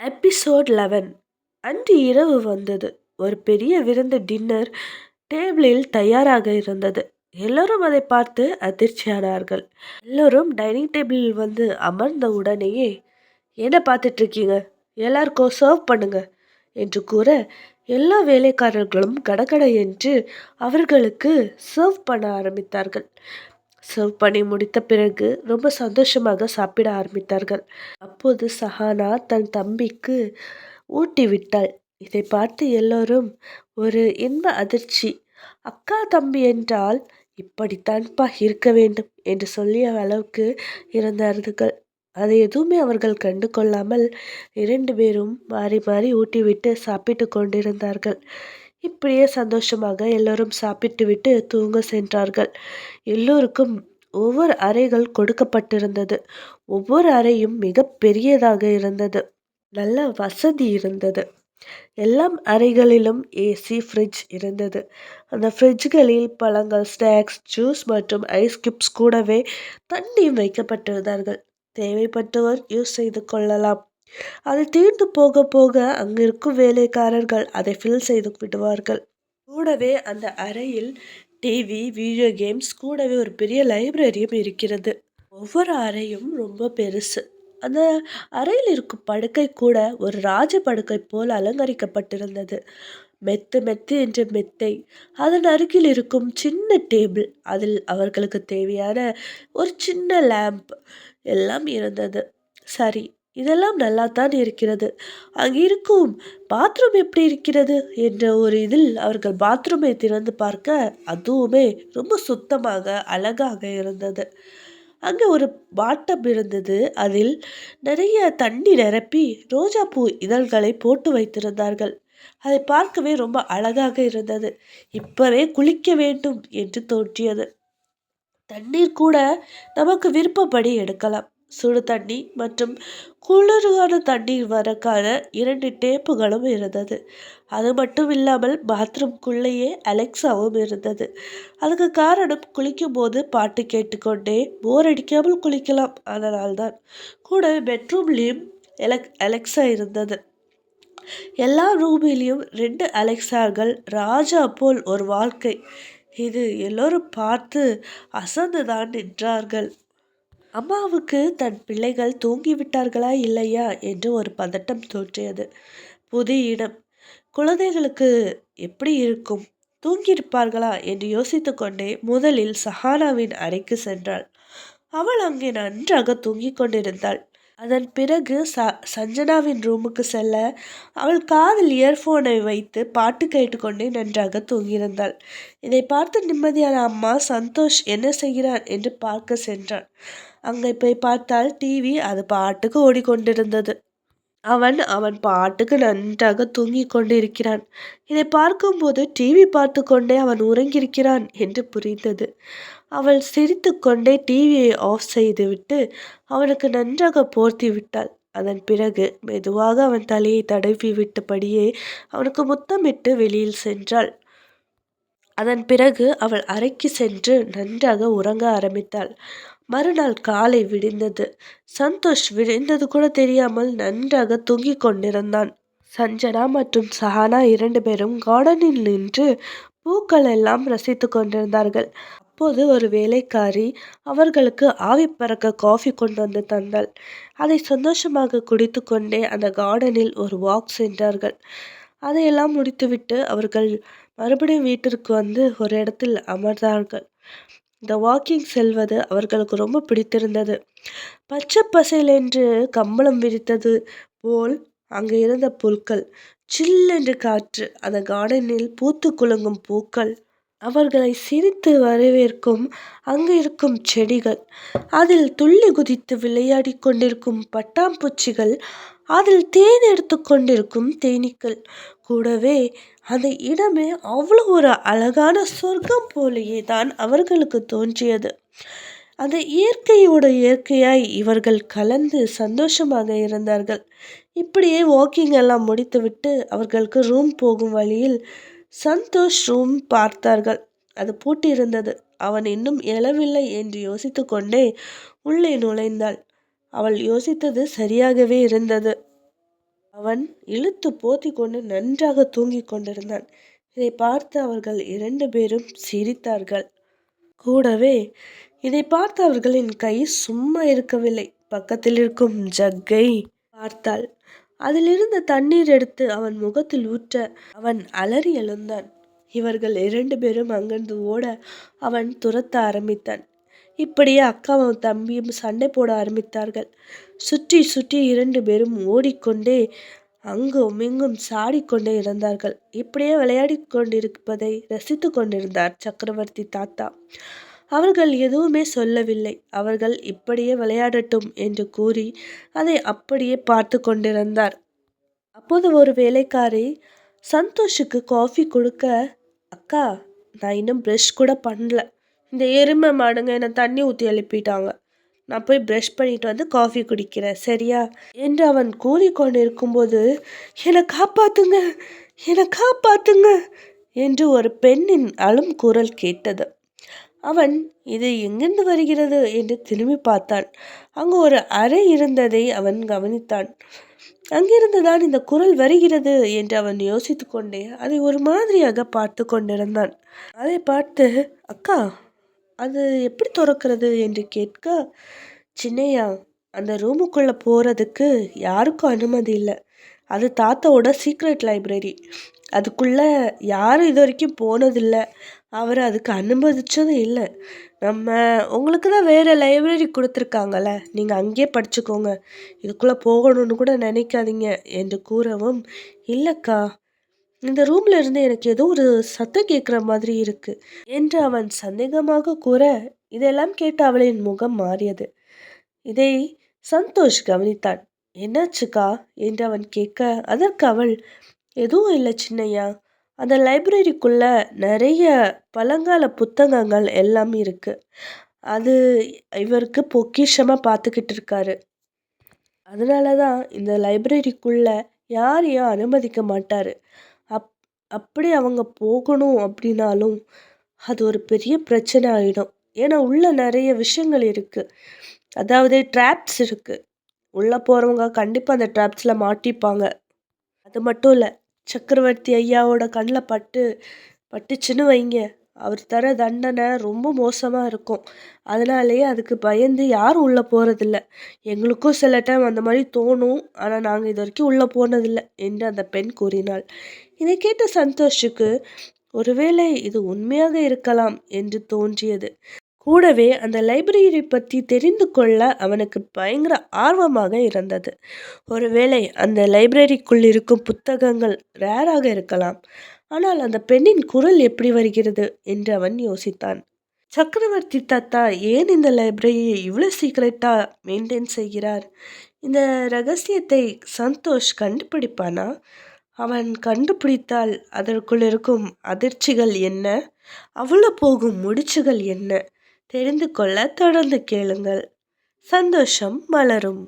Episode eleven அன்று இரவு வந்தது. ஒரு பெரிய விருந்து டின்னர் டேபிளில் தயாராக இருந்தது. எல்லோரும் அதை பார்த்து அதிர்ச்சியானார்கள். எல்லோரும் டைனிங் டேபிளில் வந்து அமர்ந்த உடனேயே என்ன பார்த்துட்டு இருக்கீங்க? எல்லாருக்கும் சர்வ் பண்ணுங்க என்று கூற எல்லா வேலைக்காரர்களும் கடகட என்று அவர்களுக்கு சர்வ் பண்ண ஆரம்பித்தார்கள். சர்வ் பண்ணி முடித்த பிறகு ரொம்ப சந்தோஷமாக சாப்பிட ஆரம்பித்தார்கள். அப்போது சஹானா தன் தம்பிக்கு ஊட்டி விட்டாள். இதை பார்த்து எல்லோரும் ஒரு இன்ப அதிர்ச்சி. அக்கா தம்பி என்றால் இப்படித்தான்ப்பா இருக்க வேண்டும் என்று சொல்லிய அளவுக்கு இருந்தார்கள். அதை எதுவுமே அவர்கள் கண்டு கொள்ளாமல் இரண்டு பேரும் மாறி மாறி ஊட்டிவிட்டு சாப்பிட்டு கொண்டிருந்தார்கள். இப்படியே சந்தோஷமாக எல்லோரும் சாப்பிட்டுவிட்டு தூங்க சென்றார்கள். எல்லோருக்கும் ஒவ்வொரு அறைகள் கொடுக்கப்பட்டிருந்தது. ஒவ்வொரு அறையும் மிக பெரியதாக இருந்தது. நல்ல வசதி இருந்தது. எல்லாம் அறைகளிலும் ஏசி ஃப்ரிட்ஜ் இருந்தது. அந்த ஃப்ரிட்ஜ்களில் பழங்கள் ஸ்நாக்ஸ் ஜூஸ் மற்றும் ஐஸ் கியூப்ஸ் கூடவே தண்ணியும் வைக்கப்பட்டிருந்தார்கள். தேவைப்பட்டவர் யூஸ் செய்து கொள்ளலாம். அது தீர்ந்து போக போக அங்கிருக்கும் வேலைக்காரர்கள் அதை ஃபில் செய்து விடுவார்கள். கூடவே அந்த அறையில் டிவி வீடியோ கேம்ஸ் கூடவே ஒரு பெரிய லைப்ரரியும் இருக்கிறது. ஒவ்வொரு அறையும் ரொம்ப பெருசு. அந்த அறையில் இருக்கும் படுக்கை கூட ஒரு ராஜ படுக்கை போல் அலங்கரிக்கப்பட்டிருந்தது. மெத்து மெத்து என்ற மெத்தை. அதன் அருகில் இருக்கும் சின்ன டேபிள் அதில் அவர்களுக்கு தேவையான ஒரு சின்ன லேம்ப் எல்லாம் இருந்தது. சரி இதெல்லாம் நல்லாத்தான் இருக்கிறது. அங்கே இருக்கும் பாத்ரூம் எப்படி இருக்கிறது? என்ற ஒரு இதில் அவர்கள் பாத்ரூமை திறந்து பார்க்க அதுவுமே ரொம்ப சுத்தமாக அழகாக இருந்தது. அங்கே ஒரு பாட்டம் இருந்தது. அதில் நிறைய தண்ணி நிரப்பி ரோஜா பூ இதழ்களை போட்டு வைத்திருந்தார்கள். அதை பார்க்கவே ரொம்ப அழகாக இருந்தது. இப்பவே குளிக்க வேண்டும் என்று தோன்றியது. தண்ணீர் கூட நமக்கு விருப்பப்படி எடுக்கலாம். சுடு தண்ணி மற்றும் குளிர்கான தண்ணீர் வரக்கான இரண்டு டேப்புகளும் இருந்தது. அது மட்டும் இல்லாமல் பாத்ரூம்குள்ளேயே அலெக்சாவும் இருந்தது. அதுக்கு காரணம் குளிக்கும் போது பாட்டு கேட்டுக்கொண்டே போர் அடிக்காமல் குளிக்கலாம். அதனால்தான் கூட பெட்ரூம்லேயும் எலக் அலெக்ஸா இருந்தது. எல்லா ரூமிலையும் ரெண்டு அலெக்சார்கள் ராஜா போல் ஒரு வாழ்க்கை. இது எல்லோரும் பார்த்து அசந்துதான் நின்றார்கள். அம்மாவுக்கு தன் பிள்ளைகள் தூங்கிவிட்டார்களா இல்லையா என்று ஒரு பதட்டம் தோற்றியது புது இடம். குழந்தைகளுக்கு எப்படி இருக்கும்? தூங்கியிருப்பார்களா என்று யோசித்து கொண்டே முதலில் சஹானாவின் அறைக்கு சென்றாள். அவள் அங்கே நன்றாக தூங்கிக் கொண்டிருந்தாள். அதன் பிறகு ச சஞ்சனாவின் ரூமுக்கு செல்ல அவள் காதில் இயர்ஃபோனை வைத்து பாட்டு கேட்டுக்கொண்டே நன்றாக தூங்கியிருந்தாள். இதை பார்த்து நிம்மதியான அம்மா சந்தோஷ் என்ன செய்கிறான் என்று பார்க்க சென்றான் அங்கே போய் பார்த்தால் டிவி அது பாட்டுக்கு ஓடிக்கொண்டிருந்தது. அவன் அவன் பாட்டுக்கு நன்றாக தூங்கிக் கொண்டிருக்கிறான். இதை பார்க்கும்போது டிவி பார்த்து கொண்டே அவன் உறங்கியிருக்கிறான் என்று புரிந்தது. அவள் சிரித்து கொண்டே டிவியை ஆஃப் செய்துவிட்டு அவனுக்கு நன்றாக போர்த்தி விட்டாள். அதன் பிறகு மெதுவாக அவன் தலையை தடவி விட்டபடியே அவனுக்கு முத்தமிட்டு வெளியில் சென்றாள். அதன் பிறகு அவள் அறைக்கு சென்று நன்றாக உறங்க ஆரம்பித்தாள். மறுநாள் காலை விடிந்தது. சந்தோஷ் விடிந்தது கூட தெரியாமல் நன்றாக தூங்கிக் கொண்டிருந்தான். சஞ்சனா மற்றும் சஹானா இரண்டு பேரும் கார்டனில் நின்று பூக்கள் எல்லாம் ரசித்து கொண்டிருந்தார்கள். அப்போது ஒரு வேலைக்காரி அவர்களுக்கு ஆவி பறக்க காஃபி கொண்டு வந்து தந்தாள். அதை சந்தோஷமாக குடித்து கொண்டே அந்த கார்டனில் ஒரு வாக் சென்றார்கள். அதையெல்லாம் முடித்துவிட்டு அவர்கள் மறுபடியும் வீட்டிற்கு வந்து ஒரு இடத்தில் அமர்ந்தார்கள். இந்த வாக்கிங் செல்வது அவர்களுக்கு ரொம்ப பிடித்திருந்தது. பச்சை பசேல் என்று கம்பளம் விரித்தது போல் அங்கு இருந்த புற்கள் சில்லென்று காற்று அந்த கார்டனில் பூத்து குலுங்கும் பூக்கள் அவர்களை சிரித்து வரவேற்கும் அங்கு இருக்கும் செடிகள். அதில் துள்ளி குதித்து விளையாடி கொண்டிருக்கும் பட்டாம்பூச்சிகள் அதில் தேன் எடுத்து கொண்டிருக்கும் தேனீக்கள். கூடவே அந்த இடமே அவ்வளோ ஒரு அழகான சொர்க்கம் போலேயே தான் அவர்களுக்கு தோன்றியது. அந்த இயற்கையோட இயற்கையாய் இவர்கள் கலந்து சந்தோஷமாக இருந்தார்கள். இப்படியே வாக்கிங் எல்லாம் முடித்துவிட்டு அவர்களுக்கு ரூம் போகும் வழியில் சந்தோஷ் ரூம் பார்த்தார்கள். அது பூட்டியிருந்தது. அவன் இன்னும் எழவில்லை என்று யோசித்து கொண்டே உள்ளே நுழைந்தாள். அவள் யோசித்தது சரியாகவே இருந்தது. அவன் இழுத்து போத்தி கொண்டு நன்றாக தூங்கிக் கொண்டிருந்தான். இதை பார்த்து அவர்கள் இரண்டு பேரும் சிரித்தார்கள். கூடவே இதை பார்த்து அவர்களின் கை சும்மா இருக்கவில்லை. பக்கத்தில் இருக்கும் ஜக்கை பார்த்தாள். அதிலிருந்து தண்ணீர் எடுத்து அவன் முகத்தில் ஊற்ற அவன் அலறி எழுந்தான். இவர்கள் இரண்டு பேரும் அங்கிருந்து ஓட அவன் துரத்த ஆரம்பித்தான். இப்படியே அக்காவும் தம்பியும் சண்டை போட ஆரம்பித்தார்கள். சுற்றி சுற்றி இரண்டு பேரும் ஓடிக்கொண்டே அங்கும் இங்கும் சாடிக்கொண்டே இருந்தார்கள். இப்படியே விளையாடி கொண்டிருப்பதை ரசித்து கொண்டிருந்தார் சக்கரவர்த்தி தாத்தா. அவர்கள் எதுவுமே சொல்லவில்லை. அவர்கள் இப்படியே விளையாடட்டும் என்று கூறி அதை அப்படியே பார்த்து கொண்டிருந்தார். அப்போது ஒரு வேலைக்காரி சந்தோஷுக்கு காஃபி கொடுக்க அக்கா நான் இன்னும் ப்ரஷ் கூட பண்ணல. இந்த எருமை மாடுங்க என்னை தண்ணி ஊற்றி எழுப்பிட்டாங்க. நான் போய் ப்ரஷ் பண்ணிட்டு வந்து காஃபி குடிக்கிறேன். சரியா? என்று அவன் கூறிக்கொண்டிருக்கும்போது என்னை காப்பாத்துங்க. என்னை காப்பாத்துங்க. என்று ஒரு பெண்ணின் அழும் குரல் கேட்டது. அவன் இது எங்கிருந்து வருகிறது? என்று திரும்பி பார்த்தான். அங்கு ஒரு அறை இருந்ததை அவன் கவனித்தான். அங்கிருந்துதான் இந்த குரல் வருகிறது என்று அவன் யோசித்து கொண்டே அதை ஒரு மாதிரியாக பார்த்து கொண்டிருந்தான். அதை பார்த்து அக்கா அது எப்படி திறக்கிறது? என்று கேட்க சின்னையா அந்த ரூமுக்குள்ளே போகிறதுக்கு யாருக்கும் அனுமதி இல்லை. அது தாத்தாவோட சீக்ரெட் லைப்ரரி அதுக்குள்ளே யாரும் இது வரைக்கும் போனதில்லை. அவர் அதுக்கு அனுமதிச்சதும் இல்லை. நம்ம உங்களுக்கு தான் வேறு லைப்ரரி கொடுத்துருக்காங்கல்ல. நீங்கள் அங்கேயே படிச்சுக்கோங்க. இதுக்குள்ளே போகணும்னு கூட நினைக்காதீங்க என்று கூறவும் இல்லைக்கா இந்த ரூம்ல இருந்து எனக்கு ஏதோ ஒரு சத்தம் கேட்குற மாதிரி இருக்கு என்று அவன் சந்தேகமாக கூற இதெல்லாம் கேட்டு அவளின் முகம் மாறியது. இதை சந்தோஷ் கவனித்தான் என்னாச்சுக்கா? என்று அவன் கேட்க அதற்கு அவள் எதுவும் இல்லை சின்னையா. அந்த லைப்ரரிக்குள்ள நிறைய பழங்கால புத்தகங்கள் எல்லாம் இருக்கு. அது இவருக்கு பொக்கிஷமாக பார்த்துக்கிட்டு இருக்காரு. அதனால தான் இந்த லைப்ரரிக்குள்ள யாரையும் அனுமதிக்க மாட்டார். அப் அப்படி அவங்க போகணும் அப்படின்னாலும் அது ஒரு பெரிய பிரச்சனை ஆகிடும் ஏன்னா உள்ள நிறைய விஷயங்கள் இருக்குது அதாவது ட்ராப்ஸ் இருக்குது உள்ளே போகிறவங்க கண்டிப்பாக அந்த ட்ராப்ஸில் மாட்டிப்பாங்க. அது மட்டும் இல்லை சக்கரவர்த்தி ஐயாவோட கண்ணில் பட்டு பட்டுச்சுன்னு வைங்க. அவர் தர தண்டனை ரொம்ப மோசமாக இருக்கும். அதனாலேயே அதுக்கு பயந்து யாரும் உள்ளே போகிறதில்ல எங்களுக்கும் சில டைம் அந்த மாதிரி தோணும். ஆனால் நாங்கள் இது வரைக்கும் உள்ளே போனதில்லை என்று அந்த பெண் கூறினாள். இதை கேட்ட சந்தோஷுக்கு ஒருவேளை இது உண்மையாக இருக்கலாம் என்று தோன்றியது. கூடவே அந்த லைப்ரரி பற்றி தெரிந்து கொள்ள அவனுக்கு பயங்கர ஆர்வமாக இருந்தது. ஒருவேளை அந்த லைப்ரரிக்குள் இருக்கும் புத்தகங்கள் ரேராக இருக்கலாம். ஆனால் அந்த பெண்ணின் குரல் எப்படி வருகிறது என்று அவன் யோசித்தான். சக்கரவர்த்தி தாத்தா ஏன் இந்த லைப்ரரியை இவ்வளோ சீக்கிரட்டாக மெயின்டைன் செய்கிறார்? இந்த ரகசியத்தை சந்தோஷ் கண்டுபிடிப்பானா? அவன் கண்டுபிடித்தால் அதற்குள் இருக்கும் அதிர்ச்சிகள் என்ன? அவ்வளோ போகும் முடிச்சுகள் என்ன? தெரிந்து கொள்ள தொடர்ந்து கேளுங்கள். சந்தோஷம் மலரும்.